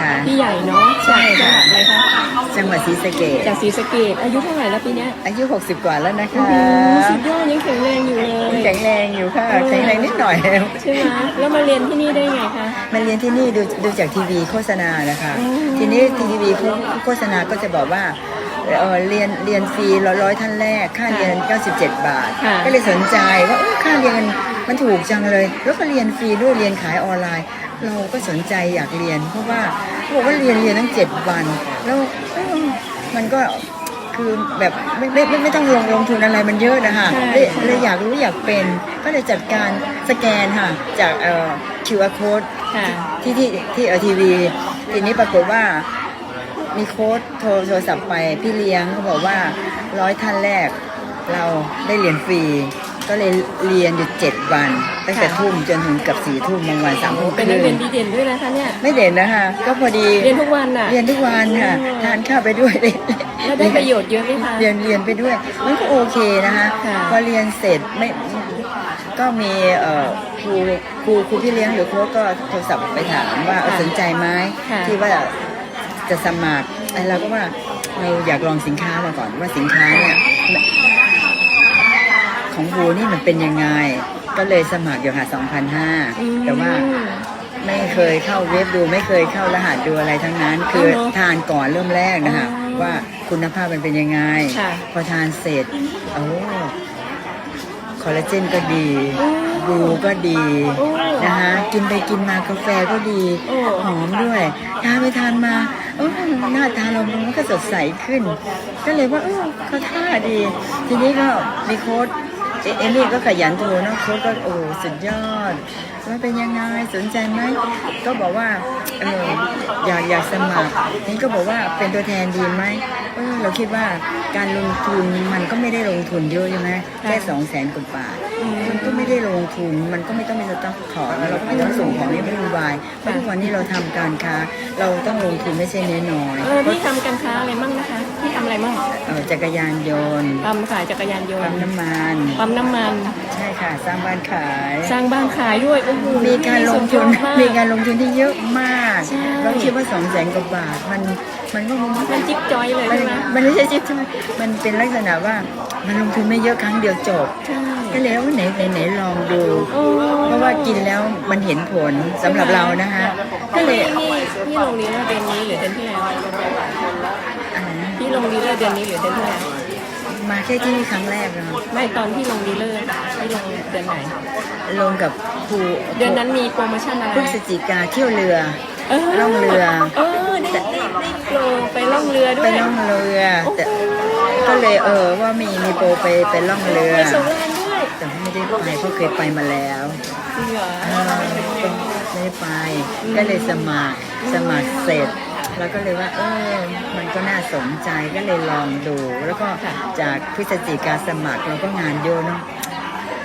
ค่ะ พี่ใหญ่เนาะใช่ค่ะ จากจังหวัดอะไรคะจังหวัดศรีสะเกษจากศรีสะเกดอายุเท่าไหร่แล้วปีเนี้ยอายุ 60 กว่าแล้วนะคะ โอ้โหสุดยอดยังแข็งแรงอยู่เลยแข็งแรงอยู่ค่ะ แข็งแรงนิดหน่อย ใช่ไหมแล้วมาเรียนที่นี่ได้ไงคะ มาเรียนที่นี่ดูดูจากทีวีโฆษณานะคะอืมทีนี้ทีวีโฆษณาก็จะบอกว่าเออเรียนเรียนฟรีร้อยร้อยท่านแรก ค่าเรียน 97 บาท ค่ะ ก็เลยสนใจว่าเอ้ยค่าเรียนมันมันถูกจังเลย แล้วก็เรียนฟรีด้วยเรียนขายออนไลน์ เราก็สนใจอยากเรียน เพราะว่าเขาบอกว่าเรียนเรียนตั้ง7วัน แล้วเอ้ยมันก็คือแบบไม่ไม่ไม่ไม่ต้องลงลงทุนอะไรมันเยอะนะคะใช่ เลยเลยอยากรู้อยากเป็นก็เลยจัดการสแกนค่ะ จากเอ่อ QR code ค่ะ ที่ที่ที่เอทีวีทีนี้ปรากฏว่ามีโค้ดโทรโทรศัพท์ไปพี่เลี้ยงเขาบอกว่าร้อยท่านแรกเราได้เรียนฟรี ก็เลยเรียนอยู่เจ็ดวันตั้งแต่ค่ะทุ่มจนถึงเกับสี่ทุ่มบางวันสามทุ่มคเป็นนัรึ่กงเรียนดีเด่นด้วยนะคะเนี่ยไม่เด่นนะคะก็พอดีเรียนทุกวันน่ะเรียนทุกวันค่ะอืมทานข้าวไปด้วยแล้วได้ประโยชน์เยอะไหมคะเรียนเรียนไปด้วยมันก็โอเคนะคะค่ะพอเรียนเสร็จไม่ก็มีเอ่อครูครูครูพี่เลี้ยงหรือโค้ชก็โทรศัพท์ไปถามว่าเออสนใจไหมค่ะที่ว่าจะสมัครไอ้เราก็ว่าเราอยากลองสินค้ามาก่อนว่าสินค้าเนี่ย ของบูนี่มันเป็นยังไง ก็เลยสมัครอยู่ค่ะอืม2,500แต่ว่าไม่เคยเข้าเว็บดูไม่เคยเข้ารหัสดูอะไรทั้งนั้น คือเอาเหรอทานก่อนเริ่มแรกนะคะอ๋อว่าคุณภาพมันเป็นยังไงค่ะพอทานเสร็จโอ้คอลลาเจนก็ดีโอ้บูก็ดีโอ้นะคะกินไปกินมากาแฟก็ดีโอ้หอมด้วยทานไปทานมาเออหน้าตาเรามันก็สดใสขึ้น ก็เลยว่าเออเขาท่าดี ทีนี้ก็มีโค้ด เอเอมี่ก็ขยันโทรเนอะโค้ดก็โอ้สุดยอดว่าเป็นยังไงสนใจไหมก็บอกว่าเอออยากอยากสมัครนี่ก็บอกว่าเป็นตัวแทนดีไหมเออเราคิดว่าการลงทุนมันก็ไม่ได้ลงทุนเยอะใช่ไหมแค่สองแสนกว่าบาทอืมมันก็ไม่ได้ลงทุนมันก็ไม่ต้องมีสต็อกของเราก็ไม่ต้องส่งของให้ไม่วุ่นวายเพราะทุกวันนี้เราทำการค้า เราต้องลงทุนไม่ใช่น้อยเออพี่ทำการค้าอะไรมั่ง จักรยานยนต์ปั๊มขายจักรยานยนปั๊มต์น้ำมัน ปั๊มน้ำมัน ใช่ค่ะ สร้างบ้านขาย สร้างบ้านขายด้วยโอ้โหมีการลงทุน สุดยอดมาก มีการลงทุนที่เยอะมาก ใช่ เราคิดว่าสองแสนกว่าบาท มัน มันก็มันจิ๊บจอยเลยมันใช่ไหมมันไม่ใช่จิ๊บใช่ไหมมันเป็นลักษณะว่า มันลงทุนไม่เยอะครั้งเดียวจบ ใช่ก็เลยว่าไหนไหนไหนลองดู โอ้เพราะว่ากินแล้วมันเห็นผลสำหรับเรานะคะ ก็เลยพี่พี่ลงดีลเลอร์เดือนนี้หรือเดือนที่แล้ว อ่าพี่ลงดีลเลอร์เดือนนี้หรือเดือนที่แล้วมาแค่ที่นี่ครั้งแรกนะคะไม่ตอนที่ลงดีลเลอร์พี่ลงเดือนไหน ลงกับครูเดือนนั้นมีโปรโมชั่นอะไรพฤศจิกาเที่ยวเรือเออล่องเรือเออได้ได้ได้โปรไปล่องเรือด้วไปยล่องเรือโอ้โหแต่ก็เลยเออว่ามีมีโปรไปไปล่องเรือ ไปสงกรานต์ด้วยแต่ไม่ได้ไปเพราะเคยไปมาแล้วจริงเหรอ เออไม่ได้ไปก็เลยสมัครสมัครเสร็จ แล้วก็เลยว่า เออ มันก็น่าสนใจก็เลยลองดู แล้วก็จากพฤศจิกาสมัครเราก็งานเยอะเนาะ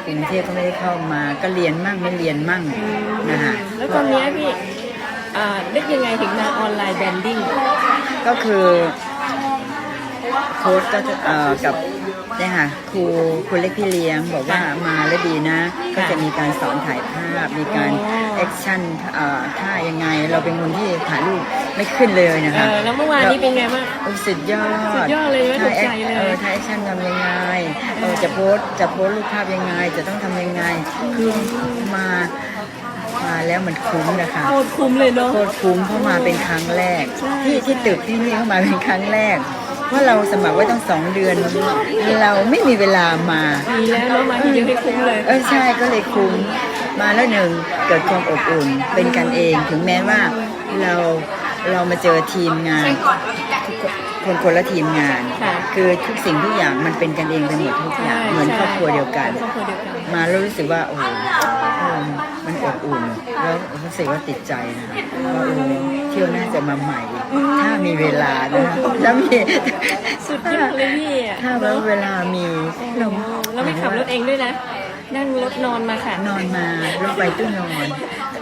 กรุงเทพก็ไม่ได้เข้ามาก็เรียนมั่งไม่เรียนมั่งนะคะแล้วตอนเนี้ยพี่อ่านึกยังไงถึงมาออนไลน์แบรนดิ้งก็คือโค้ดก็จะเอ่อกับ เนี่ยค่ะครูครูเล็กพี่เลี้ยงบอกว่ามาแล้วดีนะ ก็จะมีการสอนถ่ายภาพ มีการแอคชั่นเอ่อท่ายังไง เราเป็นคนที่ถ่ายรูปไม่ขึ้นเลยนะเอคะอแล้วเมื่อวานนี้เป็นไงบ้างโอ้สุดยอดสุดยอดเลยไหมถ่ายถูกใจเลยเออถ่ายแอคชั่นทำยังไงเออจะโพสต์จะโพสต์รูปภาพยังไง จะต้องทำยังไงคือมามาแล้วมันคุ้มนะคะโคตรคุ้มเลยเนาะโคตรคุ้มเพราะมาเป็นครั้งแรกใช่ที่ที่ตึกที่นี่เข้ามาเป็นครั้งแรก เพราะเราสมัครไว้ตั้งสองเดือน เราไม่มีเวลามาดีแล้วเนาะมาทีเดียวให้คุ้มเลยเออใช่ก็เลยคุ้มมาแล้วหนึ่งเกิดความอบอุ่นเป็นกันเอง ถึงแม้ว่าเราเรามาเจอทีมงานทุกคนคนละทีมงานค่ะคือทุกสิ่งทุกอย่างมันเป็นกันเองไปหมดทุกอย่างเหมือนครอบครัวเดียวกันครอบครัวเดียวกันมาแล้วรู้สึกว่าโอ้ โหเออมันอบอุ่น แล้วรู้สึกว่าติดใจนะว่าโอ้เที่ยวน่าจะมาใหม่อีกถ้ามีเวลานะถ้ามีสุดยอดเลยพี่อะถ้าเวลามีเราแล้วไม่ขับรถเองด้วยนะ นั่งรถนอนมาค่ะนอนมารถไฟตู้นอน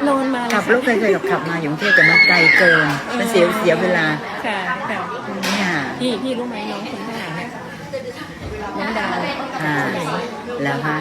นอนมาเลยขับรถเคยเคยขับขับมาอยู่กรุงเทพแต่มันไกลเกินมันเสียเสียเวลาค่ะค่ะเนี่ยพี่พี่รู้ไหมน้องคนข้างหลังเนี่ยน้องดาวค่ะแล้วคะ